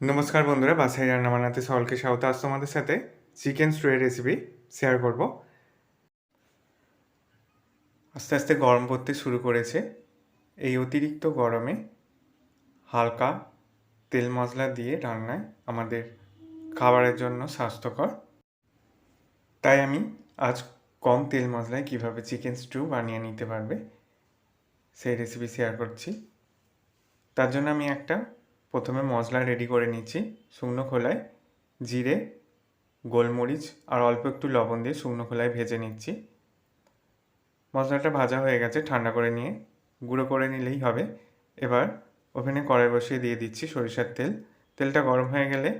নমস্কার বন্ধুরা বাসায় রান্না বানাতে সকলকে স্বাগত। আজ তোমাদের সাথে চিকেন স্ট্রুয়ের রেসিপি শেয়ার করব। আস্তে আস্তে গরম পড়তে শুরু করেছে। এই অতিরিক্ত গরমে হালকা তেল মশলা দিয়ে রান্নায় আমাদের খাবারের জন্য স্বাস্থ্যকর। তাই আমি আজ কম তেল মশলায় কীভাবে চিকেন স্টু বানিয়ে নিতে পারবে, সেই রেসিপি শেয়ার করছি। তার জন্য আমি একটা প্রথমে মশলা রেডি করে নিচ্ছি, শুকনো খোলায় জিরে, গোলমরিচ, আর অল্প একটু লবণ দিয়ে শুকনো খোলায় ভেজে নিচ্ছি। মশলাটা ভাজা হয়ে গেছে, ঠান্ডা করে নিয়ে গুঁড়ো করে নিলেই হবে। এবার ওভেনে কড়াই বসিয়ে দিয়ে দিচ্ছি সরিষার তেল। তেলটা গরম হয়ে গেলে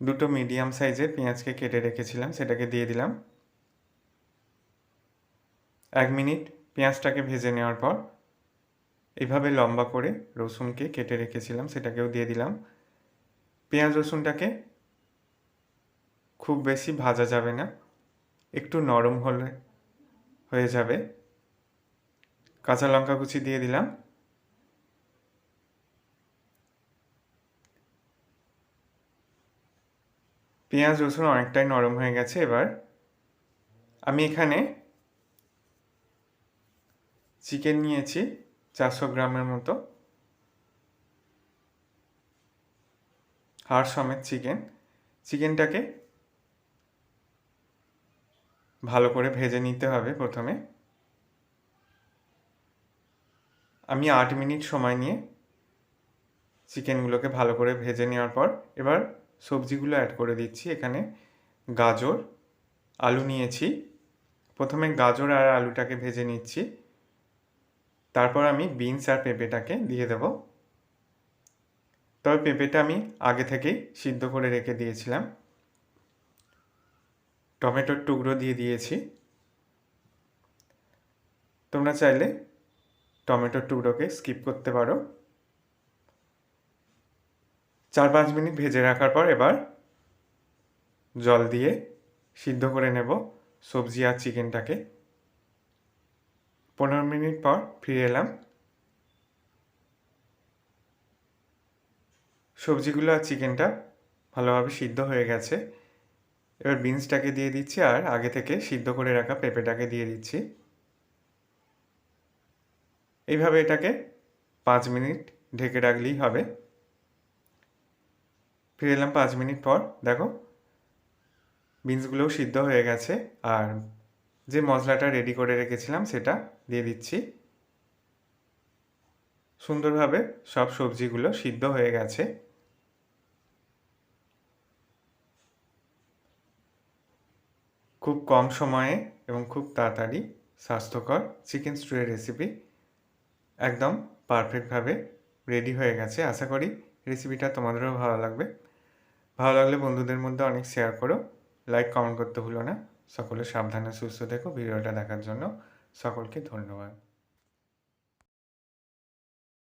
দুটো মিডিয়াম সাইজের পেঁয়াজকে কেটে রেখেছিলাম, সেটাকে দিয়ে দিলাম। এক মিনিট পেঁয়াজটাকে ভেজে নেওয়ার পর এভাবে লম্বা করে রসুনকে কেটে রেখেছিলাম, সেটাকেও দিয়ে দিলাম। পেঁয়াজ রসুনটাকে খুব বেশি ভাজা যাবে না, একটু নরম হলে হয়ে যাবে। কাঁচা লঙ্কা কুচি দিয়ে দিলাম। পেঁয়াজ রসুন অনেকটাই নরম হয়ে গেছে এবার। আমি এখানে চিকেন নিয়েছি। চারশো গ্রামের মতো। হাড় সমেত চিকেন। চিকেনটাকে ভালো করে ভেজে নিতে হবে প্রথমে। আমি আট মিনিট সময় নিয়ে চিকেনগুলোকে ভালো করে ভেজে নেওয়ার পর এবার সবজিগুলো অ্যাড করে দিচ্ছি। এখানে গাজর, আলু নিয়েছি। প্রথমে গাজর আর আলুটাকে ভেজে নিচ্ছি। তারপর আমি বিনস আর পেঁপেটাকে দিয়ে দেব। তবে পেঁপেটা আমি আগে থেকেই সিদ্ধ করে রেখে দিয়েছিলাম। টমেটোর টুকরো দিয়ে দিয়েছি। তোমরা চাইলে টমেটোর টুকরোকে স্কিপ করতে পারো। চার পাঁচ মিনিট ভেজে রাখার পর এবার জল দিয়ে সিদ্ধ করে নেব সবজি আর চিকেনটাকে পনেরো মিনিট পর ফিরে এলাম। সবজিগুলো আর চিকেনটা ভালোভাবে সিদ্ধ হয়ে গেছে। এবার বিনসটাকে দিয়ে দিচ্ছি আর আগে থেকে সিদ্ধ করে রাখা পেঁপেটাকে দিয়ে দিচ্ছি। এইভাবে এটাকে পাঁচ মিনিট ঢেকে রাখলেই হবে। ফিরে এলাম পাঁচ মিনিট পর। দেখো, বিনসগুলোও সিদ্ধ হয়ে গেছে আর যে মশলাটা রেডি করে রেখেছিলাম সেটা দিয়ে দিচ্ছি। সুন্দরভাবে সব সবজিগুলো সিদ্ধ হয়ে গেছে। খুব কম সময়ে এবং খুব তাড়াতাড়ি স্বাস্থ্যকর চিকেন স্টুয়ের রেসিপি একদম পারফেক্টভাবে রেডি হয়ে গেছে। আশা করি রেসিপিটা তোমাদেরও ভালো লাগবে। ভালো লাগলে বন্ধুদের মধ্যে অনেক শেয়ার করো। লাইক কমেন্ট করতে ভুলো না। সকলে সাবধানে সুস্থ থেকো। ভিডিওটা দেখার জন্য সকলকে ধন্যবাদ।